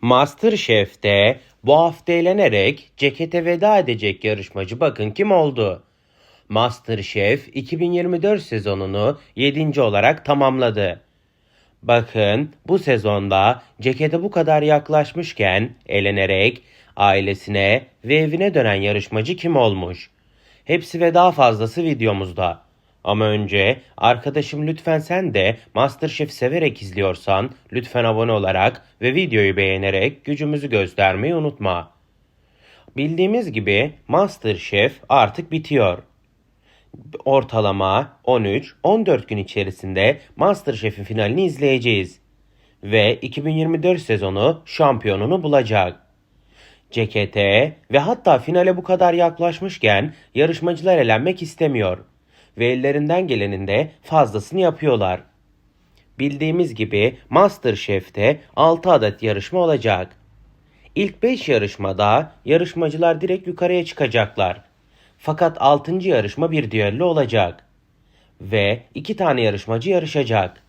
Masterchef'te bu hafta eğlenerek cekete veda edecek yarışmacı bakın kim oldu? Masterchef 2024 sezonunu 7. olarak tamamladı. Bakın bu sezonda cekete bu kadar yaklaşmışken eğlenerek ailesine ve evine dönen yarışmacı kim olmuş? Hepsi ve daha fazlası videomuzda. Ama önce arkadaşım lütfen sen de Masterchef severek izliyorsan lütfen abone olarak ve videoyu beğenerek gücümüzü göstermeyi unutma. Bildiğimiz gibi Masterchef artık bitiyor. Ortalama 13-14 gün içerisinde Masterchef'in finalini izleyeceğiz. Ve 2024 sezonu şampiyonunu bulacak. Cekete ve hatta finale bu kadar yaklaşmışken yarışmacılar elenmek istemiyor. Ve ellerinden gelenin de fazlasını yapıyorlar. Bildiğimiz gibi Masterchef'te 6 adet yarışma olacak. İlk 5 yarışmada yarışmacılar direkt yukarıya çıkacaklar. Fakat 6. yarışma bir düello olacak. Ve 2 tane yarışmacı yarışacak.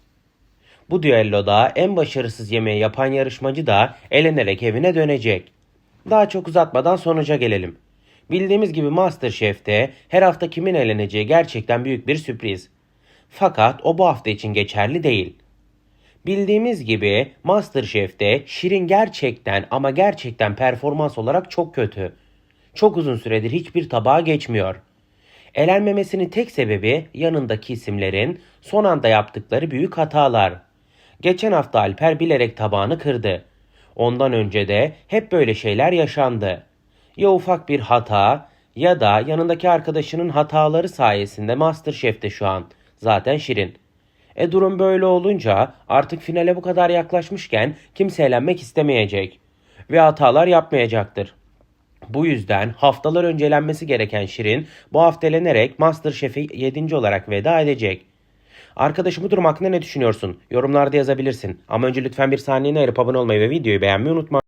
Bu düelloda en başarısız yemeği yapan yarışmacı da elenerek evine dönecek. Daha çok uzatmadan sonuca gelelim. Bildiğimiz gibi Masterchef'te her hafta kimin eleneceği gerçekten büyük bir sürpriz. Fakat o bu hafta için geçerli değil. Bildiğimiz gibi Masterchef'te Şirin gerçekten ama gerçekten performans olarak çok kötü. Çok uzun süredir hiçbir tabağa geçmiyor. Elenmemesinin tek sebebi yanındaki isimlerin son anda yaptıkları büyük hatalar. Geçen hafta Alper bilerek tabağını kırdı. Ondan önce de hep böyle şeyler yaşandı. Ya ufak bir hata ya da yanındaki arkadaşının hataları sayesinde Masterchef'te şu an. Zaten Şirin. E durum böyle olunca artık finale bu kadar yaklaşmışken kimse elenmek istemeyecek. Ve hatalar yapmayacaktır. Bu yüzden haftalar önce elenmesi gereken Şirin bu hafta elenerek Masterchef'e 7. olarak veda edecek. Arkadaşım bu durum hakkında ne düşünüyorsun? Yorumlarda yazabilirsin. Ama önce lütfen bir saniyeni ayırıp abone olmayı ve videoyu beğenmeyi unutma.